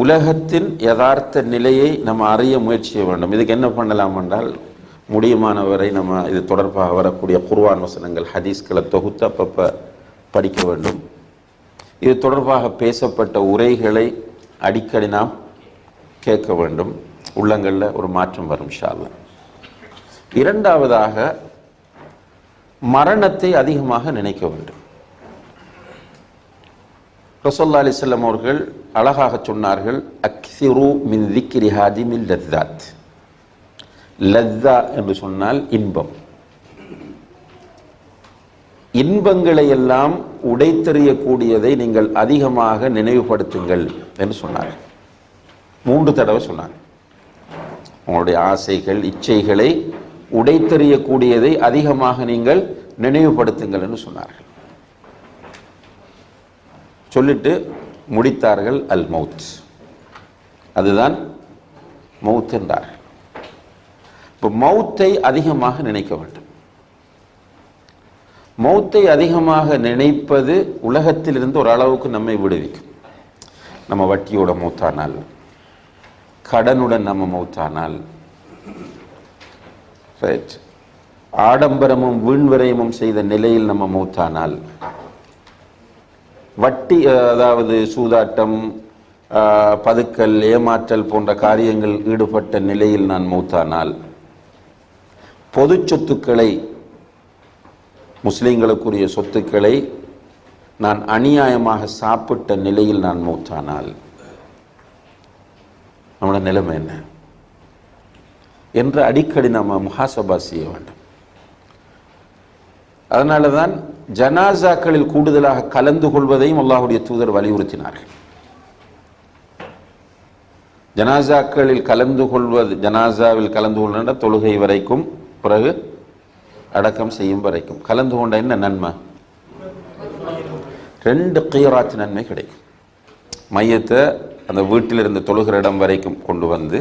உலகத்தின் யதார்த்த நிலையை நம்ம அறிய முயற்சி செய்ய வேண்டும். இதுக்கு என்ன பண்ணலாம் என்றால் முடியுமானவரை நம்ம இது தொடர்பாக வரக்கூடிய குர்வான் வசனங்கள் ஹதீஸ்களை தொகுத்து அப்பப்போ படிக்க வேண்டும். இது தொடர்பாக பேசப்பட்ட உரைகளை அடிக்கடி நாம் கேட்க வேண்டும். உள்ளங்களில் ஒரு மாற்றம் வரும் இன்ஷா இரண்டாவதாக மரணத்தை அதிகமாக நினைக்க வேண்டும். ரசோல்லா அலிசல்லம் அவர்கள் அழகாக சொன்னார்கள் அக்சிரு மின் திக்ரி ஹாதிமில் லத்தாத் லத்தா என்று சொன்னால் இன்பம். இன்பங்களை எல்லாம் உடைத்தெறியக்கூடியதை நீங்கள் அதிகமாக நினைவுபடுத்துங்கள் என்று சொன்னார் மூன்று தடவை சொன்னார் உங்களுடைய ஆசைகள் இச்சைகளை உடைத்தெறியக்கூடியதை அதிகமாக நீங்கள் நினைவுபடுத்துங்கள் என்று சொன்னார்கள். சொல்லிட்டு முடித்தார்கள் அல் மவுத் அதுதான் மவுத் என்றார்கள் இப்போ மௌத்தை அதிகமாக நினைக்க வேண்டும். மௌத்தை அதிகமாக நினைப்பது உலகத்திலிருந்து ஒரு அளவுக்கு நம்மை விடுவிக்கும். நம்ம வட்டியோட மூத்தானால் கடனுடன் நம்ம மௌத்தானால் ரைட் ஆடம்பரமும் வீண்விரயமும் செய்த நிலையில் நம்ம மௌத்தானால் வட்டி அதாவது சூதாட்டம் பதுக்கல் ஏமாற்றல் போன்ற காரியங்கள் ஈடுபட்ட நிலையில் நான் மூத்தானால் பொது சொத்துக்களை முஸ்லீம்களுக்குரிய சொத்துக்களை நான் அநியாயமாக சாப்பிட்ட நிலையில் நான் மூத்தானால் நம்மளோட நிலைமை என்ன? என்று அடிக்கடி நம்ம முகாசபா செய்ய வேண்டும். அதனால தான் ஜனாசாக்களில் கூடுதலாக கலந்து கொள்வதையும் அல்லாஹுடைய தூதர் வலியுறுத்தினார்கள். ஜனாசாக்களில் கலந்து கொள்வது ஜனாசாவில் கலந்து கொள்கின்ற தொழுகை வரைக்கும் பிறகு அடக்கம் செய்யும் வரைக்கும். கலந்து கொண்ட என்ன நன்மை? ரெண்டு கீராத் நன்மை கிடைக்கும். மையத்தை அந்த வீட்டில் இருந்து தொழுகிற இடம் வரைக்கும் கொண்டு வந்து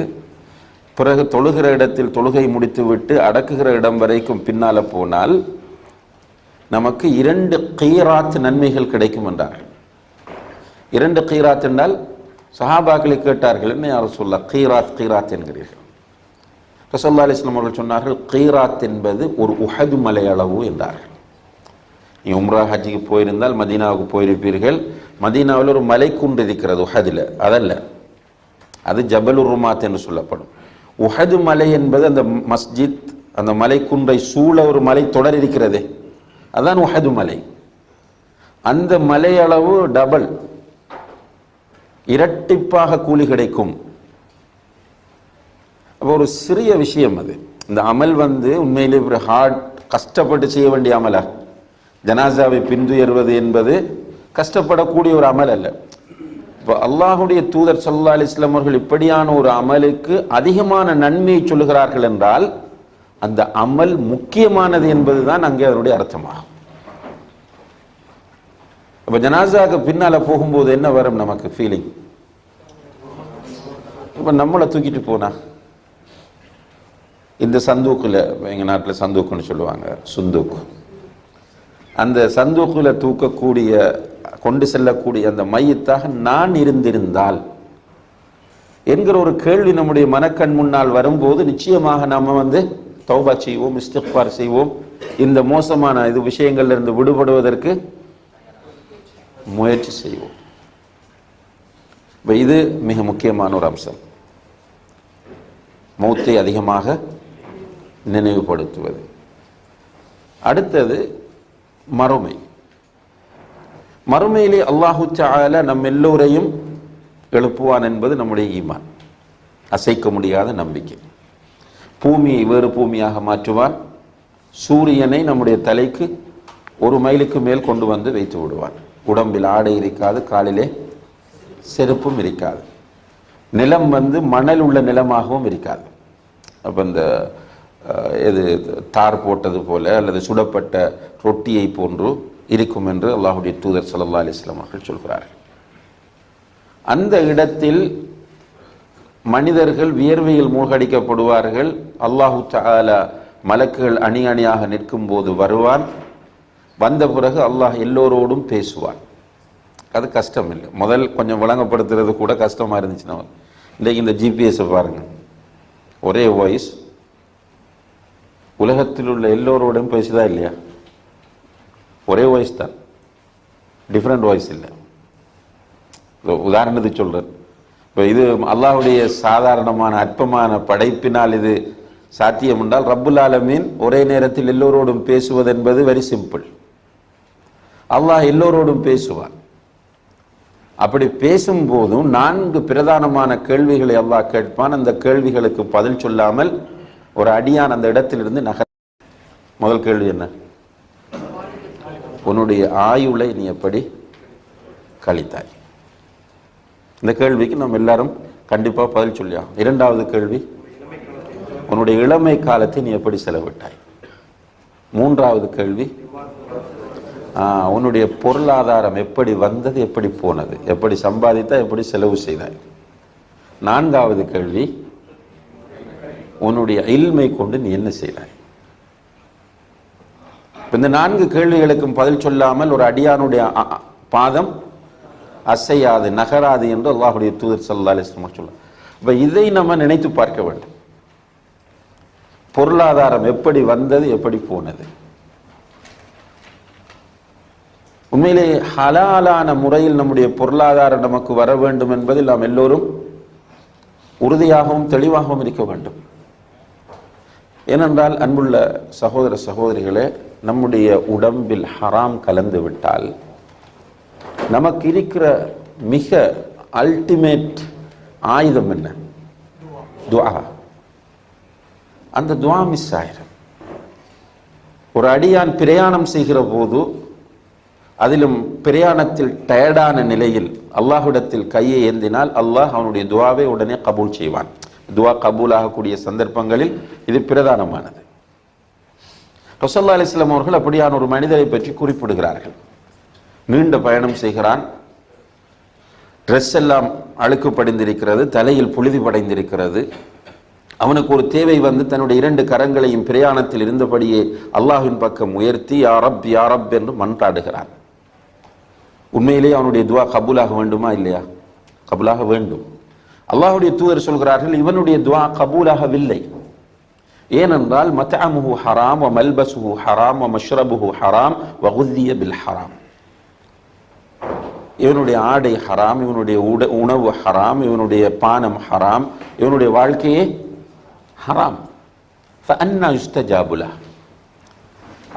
பிறகு தொழுகிற இடத்தில் தொழுகை முடித்துவிட்டு அடக்குகிற இடம் வரைக்கும் பின்னால போனால் நமக்கு இரண்டு கீராத் நன்மைகள் கிடைக்கும் என்றார்கள். இரண்டு கீராத் என்றால் சஹாபாக்களை கேட்டார்கள் என்ன யாரும் சொல்ல கீராத் கீராத் என்கிறீர்கள். ரசல்லா அலிஸ்லாம் அவர்கள் சொன்னார்கள் கீராத் என்பது ஒரு உஹது மலை அளவு என்றார்கள். நீ உம்ரா ஹஜ்ஜிக்கு போயிருந்தால் மதீனாவுக்கு போயிருப்பீர்கள். மதீனாவில் ஒரு மலை குன்று இருக்கிறது உஹதில். அதல்ல. அது ஜபல் உருமாத் என்று சொல்லப்படும். உஹது மலை என்பது அந்த மஸ்ஜித் அந்த மலை குன்றை சூழ ஒரு மலை தொடர் இருக்கிறதே. அதான் உஹது மலை. அந்த மலை அளவு டபுள் இரட்டிப்பாக கூலி கிடைக்கும். அப்போ ஒரு சிறிய விஷயம் அது. இந்த அமல் வந்து உண்மையிலே ஒரு ஹார்ட் கஷ்டப்பட்டு செய்ய வேண்டிய அமலா. ஜனாசாவை பின்துயர்வது என்பது கஷ்டப்படக்கூடிய ஒரு அமல் அல்ல. இப்போ அல்லாஹுடைய தூதர் சல்லா அலிஸ்லாம் அவர்கள் இப்படியான ஒரு அமலுக்கு அதிகமான நன்மையை சொல்லுகிறார்கள் என்றால் அந்த அமல் முக்கியமானது என்பதுதான் அங்கே அதனுடைய அர்த்தமாகும் அப்போ ஜனாசாவுக்கு பின்னால போகும்போது என்ன வரும் நமக்கு ஃபீலிங் இப்போ நம்மளை தூக்கிட்டு போனா? இந்த சந்தூக்கில் எங்கள் நாட்டில் சந்தூக்குன்னு சொல்லுவாங்க சுந்தூக்கு அந்த சந்தூக்கில் தூக்கக்கூடிய கொண்டு செல்லக்கூடிய அந்த மையத்தாக நான் இருந்திருந்தால் என்கிற ஒரு கேள்வி நம்முடைய மனக்கண் முன்னால் வரும்போது நிச்சயமாக நம்ம வந்து தௌபா செய்வோம் இஸ்திக்பார் செய்வோம். இந்த மோசமான இது விஷயங்கள்ல இருந்து விடுபடுவதற்கு முயற்சி செய்வோம். இது மிக முக்கியமான ஒரு அம்சம். மௌத்தை அதிகமாக நினைவுபடுத்துவது. அடுத்தது மறுமை. மறுமையிலே அல்லாஹு சால நம் எல்லோரையும் எழுப்புவான் என்பது நம்முடைய ஈமான். அசைக்க முடியாத நம்பிக்கை. பூமியை வேறு பூமியாக மாற்றுவான். சூரியனை நம்முடைய தலைக்கு ஒரு மைலுக்கு மேல் கொண்டு வந்து வைத்து விடுவான். உடம்பில் ஆடை இருக்காது காலிலே செருப்பும் இருக்காது. நிலம் வந்து மணல் உள்ள நிலமாகவும் இருக்காது. அப்போ இந்த இது எது தார் போட்டது போல அல்லது சுடப்பட்ட ரொட்டியை போன்று இருக்கும் என்று அல்லாஹுடைய தூதர் சல்லா அலிஸ்லாம் அவர்கள் சொல்கிறார்கள். அந்த இடத்தில் மனிதர்கள் வியர்வையில் மூழ்கடிக்கப்படுவார்கள். அல்லாஹு தாலா மலக்குகள் அணி அணியாக நிற்கும் போது வருவான். வந்த பிறகு அல்லாஹ் எல்லோரோடும் பேசுவான். அது கஷ்டம் இல்லை. முதல் கொஞ்சம் விளங்கப்படுத்துறது கூட கஷ்டமாக இருந்துச்சுன்னா. இன்றைக்கு இந்த ஜிபிஎஸை பாருங்கள் ஒரே வாய்ஸ் உலகத்தில் உள்ள எல்லோரோடையும் பேசுதா இல்லையா? ஒரே வாய்ஸ் தான். டிஃப்ரெண்ட் வாய்ஸ் இல்லை. உதாரணத்துக்கு சொல்கிறேன் இப்போ இது அல்லாஹுடைய சாதாரணமான அற்பமான படைப்பினால் இது சாத்தியம் என்றால் ரப்புல் ஆலமீன் ஒரே நேரத்தில் எல்லோரோடும் பேசுவது என்பது வெரி சிம்பிள் அல்லாஹ் எல்லோரோடும் பேசுவான். அப்படி பேசும்போதும் நான்கு பிரதானமான கேள்விகளை அல்லாஹ் கேட்பான். அந்த கேள்விகளுக்கு பதில் சொல்லாமல் ஒரு அடியான் அந்த இடத்திலிருந்து நகர் முதல் கேள்வி என்ன? உன்னுடைய ஆயுளை நீ எப்படி கழித்தாய்? இந்த கேள்விக்கு நம்ம எல்லாரும் கண்டிப்பாக பதில் சொல்லியா? இரண்டாவது கேள்வி உன்னுடைய இளமை காலத்தை நீ எப்படி செலவிட்டாய்? மூன்றாவது கேள்வி உன்னுடைய பொருளாதாரம் எப்படி வந்தது எப்படி போனது? எப்படி சம்பாதித்தா எப்படி செலவு செய்தாய்? நான்காவது கேள்வி உன்னுடைய இல்மை கொண்டு நீ என்ன செய்தாய்? இந்த நான்கு கேள்விகளுக்கும் பதில் சொல்லாமல் ஒரு அடியானுடைய பாதம் அசையாது நகராது என்று அல்லாஹுடைய தூதர் சல்லா அலிஸ்லாம் சொல்ல. இப்போ இதை நம்ம நினைத்து பார்க்க வேண்டும். பொருளாதாரம் எப்படி வந்தது எப்படி போனது? உண்மையிலே ஹலாலான முறையில் நம்முடைய பொருளாதாரம் நமக்கு வர வேண்டும் என்பதில் நாம் எல்லோரும் உறுதியாகவும் தெளிவாகவும் இருக்க வேண்டும். ஏனென்றால் அன்புள்ள சகோதர சகோதரிகளே நம்முடைய உடம்பில் ஹராம் கலந்து விட்டால் நமக்கு இருக்கிற மிக அல்டிமேட் ஆயுதம் என்ன? துவா. அந்த துவா மிஸ் ஆயிரும். ஒரு அடியான் பிரயாணம் செய்கிற போது அதிலும் பிரயாணத்தில் டயர்டான நிலையில் அல்லாஹுடத்தில் கையை ஏந்தினால் அல்லாஹ் அவனுடைய துவாவை உடனே கபூல் செய்வான். துவா கபூல் ஆகக்கூடிய சந்தர்ப்பங்களில் இது பிரதானமானது. ரசல்லா அலிஸ்லாம் அவர்கள் அப்படியான ஒரு மனிதரை பற்றி குறிப்பிடுகிறார்கள். நீண்ட பயணம் செய்கிறான். ட்ரெஸ் எல்லாம் அழுக்கு படிந்திருக்கிறது தலையில் புழுதி படைந்திருக்கிறது. அவனுக்கு ஒரு தேவை வந்து தன்னுடைய இரண்டு கரங்களையும் பிரயாணத்தில் இருந்தபடியே அல்லாஹின் பக்கம் உயர்த்தி யாரப் யாரப் என்று மன்றாடுகிறான். உண்மையிலேயே அவனுடைய துவா கபூலாக வேண்டுமா இல்லையா? கபூலாக வேண்டும். அல்லாஹுடைய தூதர் சொல்கிறார்கள் இவனுடைய துவா கபூலாகவில்லை. ஏனென்றால் மத்தாமுஹு ஹராம் வ மல்பசுஹு ஹராம் வ மஷ்ரபுஹு ஹராம் வ பில் ஹராம். இவனுடைய ஆடை ஹராம் இவனுடைய உட உணவு ஹராம் இவனுடைய பானம் ஹராம் இவனுடைய வாழ்க்கையே ஹராம். ஃபஅன்னா இஷ்டஜாபுலா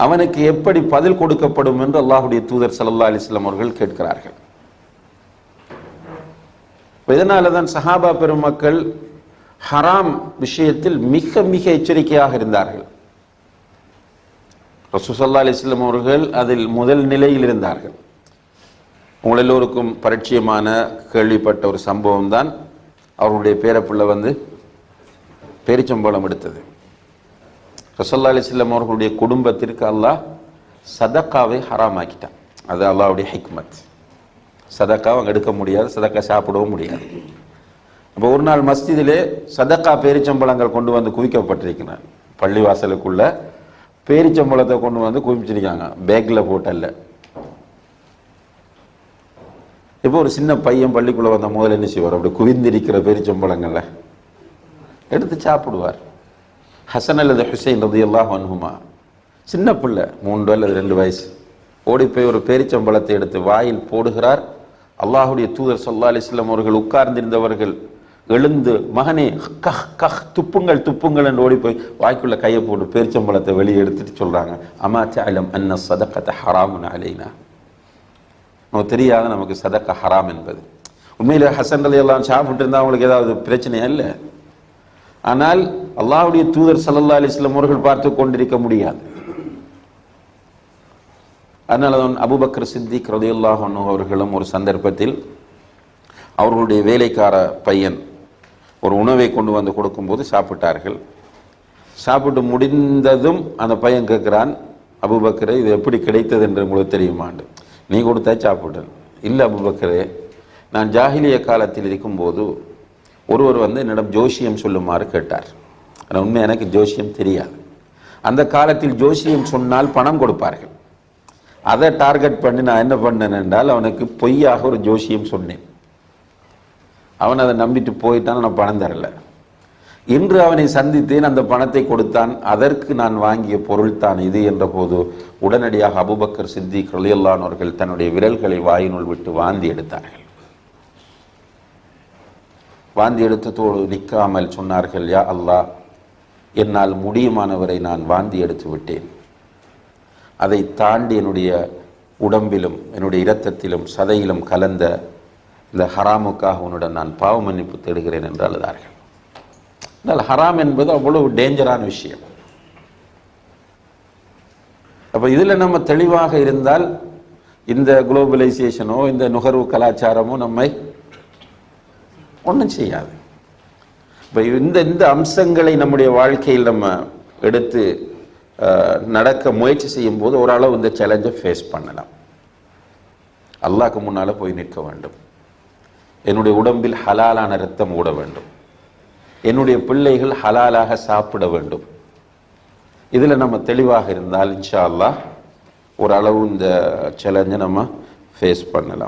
அவனுக்கு எப்படி பதில் கொடுக்கப்படும் என்று அல்லாஹுடைய தூதர் சல்லா அலிஸ்லாம் அவர்கள் கேட்கிறார்கள். இதனால தான் சஹாபா பெருமக்கள் ஹராம் விஷயத்தில் மிக மிக எச்சரிக்கையாக இருந்தார்கள். ரசூசல்லா அலிஸ்லாம் அவர்கள் அதில் முதல் நிலையில் இருந்தார்கள். உங்கள் எல்லோருக்கும் பரிச்சயமான கேள்விப்பட்ட ஒரு சம்பவம் தான் அவருடைய பேரப்பிள்ளை வந்து பேரிச்சம்பளம் எடுத்தது. ரசல்லா அலிஸ்லாம் அவர்களுடைய குடும்பத்திற்கு அல்லாஹ் சதக்காவை ஹராமாக்கிட்டான். அது அல்லாவுடைய ஹிக்மத். சதக்காவை அவங்க எடுக்க முடியாது சதக்கா சாப்பிடவும் முடியாது. அப்போ ஒரு நாள் மஸ்ஜிதிலே சதக்கா பேரிச்சம்பழங்கள் கொண்டு வந்து குவிக்கப்பட்டிருக்கிறான் பள்ளிவாசலுக்குள்ள பேரிச்சம்பழத்தை கொண்டு வந்து குவிச்சிருக்காங்க. பேக்கில் போட்டல்ல. இப்போ ஒரு சின்ன பையன் பள்ளிக்குள்ள வந்த முதல்ல என்ன செய்வார்? அப்படி குவிந்திருக்கிற பேரிச்சம்பழங்கள்ல எடுத்து சாப்பிடுவார். ஹசன் அல்லது ஹுசைன் ரதி எல்லாம் அன்ஹுமா. சின்ன பிள்ளை மூன்று அல்லது ரெண்டு வயசு. ஓடி போய் ஒரு பேரிச்சம்பழத்தை எடுத்து வாயில் போடுகிறார். அல்லாஹுடைய தூதர் சொல்லா அலிஸ்லாம் அவர்கள் உட்கார்ந்திருந்தவர்கள் எழுந்து மகனே கஹ் கஹ் துப்புங்கள் துப்புங்கள் என்று ஓடி போய் வாய்க்குள்ள கையை போட்டு பேரிச்சம்பளத்தை வெளியே எடுத்துட்டு சொல்றாங்க. அமா சாலம் அன்ன சதக்கத்தை ஹராமுன்னு அலைனா? நமக்கு தெரியாத நமக்கு சதக்க ஹராம் என்பது. உண்மையில ஹசன் அலி எல்லாம் சாப்பிட்டு இருந்தால் அவங்களுக்கு ஏதாவது பிரச்சனையா இல்லை? ஆனால் அல்லாவுடைய தூதர் சல்லல்லா சில அவர்கள் பார்த்து கொண்டிருக்க முடியாது. அதனால தான் அபுபக்கர் சித்திக் ரதியுல்லாஹ் அவர்களும் ஒரு சந்தர்ப்பத்தில் அவர்களுடைய வேலைக்கார பையன் ஒரு உணவை கொண்டு வந்து கொடுக்கும்போது சாப்பிட்டார்கள். சாப்பிட்டு முடிந்ததும் அந்த பையன் கேட்குறான் அபுபக்கரை இது எப்படி கிடைத்தது? என்று உங்களுக்கு தெரியுமாண்டு. நீ கொடுத்தா சாப்பிட்டேன் இல்லை அபுபக்கரே நான் ஜாகிலிய காலத்தில் இருக்கும்போது ஒருவர் வந்து என்னிடம் ஜோசியம் சொல்லுமாறு கேட்டார். ஆனால் உண்மை எனக்கு ஜோசியம் தெரியாது. அந்த காலத்தில் ஜோசியம் சொன்னால் பணம் கொடுப்பார்கள். அதை டார்கெட் பண்ணி நான் என்ன பண்ணேன் என்றால் அவனுக்கு பொய்யாக ஒரு ஜோசியம் சொன்னேன். அவன் அதை நம்பிட்டு போயிட்டான் நான் பணம் தரல. இன்று அவனை சந்தித்தேன் அந்த பணத்தை கொடுத்தான். அதற்கு நான் வாங்கிய பொருள் தான் இது என்ற போது உடனடியாக அபுபக்கர் சித்திக் ரலியல்லான் அவர்கள் தன்னுடைய விரல்களை வாயினுள் விட்டு வாந்தி எடுத்தார்கள். வாந்தி எடுத்ததோடு நிற்காமல் சொன்னார்கள் யா அல்லாஹ் என்னால் முடியுமானவரை நான் வாந்தி எடுத்து விட்டேன். அதை தாண்டி என்னுடைய உடம்பிலும் என்னுடைய இரத்தத்திலும் சதையிலும் கலந்த இந்த ஹராமுக்காக உன்னுடன் நான் பாவ மன்னிப்பு தேடுகிறேன் என்று அழுதார்கள் ஆனால் ஹராம் என்பது அவ்வளவு டேஞ்சரான விஷயம். அப்போ இதில் நம்ம தெளிவாக இருந்தால் இந்த குளோபலைசேஷனோ இந்த நுகர்வு கலாச்சாரமோ நம்மை ஒன்றும் செய்யாது. இப்போ இந்த இந்த அம்சங்களை நம்முடைய வாழ்க்கையில் நம்ம எடுத்து நடக்க முயற்சி செய்யும் போது ஓரளவு இந்த சேலஞ்சை ஃபேஸ் பண்ணலாம். அல்லாக்கு முன்னால் போய் நிற்க வேண்டும். என்னுடைய உடம்பில் ஹலாலான ரத்தம் ஓட வேண்டும். என்னுடைய பிள்ளைகள் ஹலாலாக சாப்பிட வேண்டும். இதில் நம்ம தெளிவாக இருந்தால் இன்ஷா அல்லா ஓரளவு இந்த சேலஞ்சை நம்ம ஃபேஸ் பண்ணலாம்.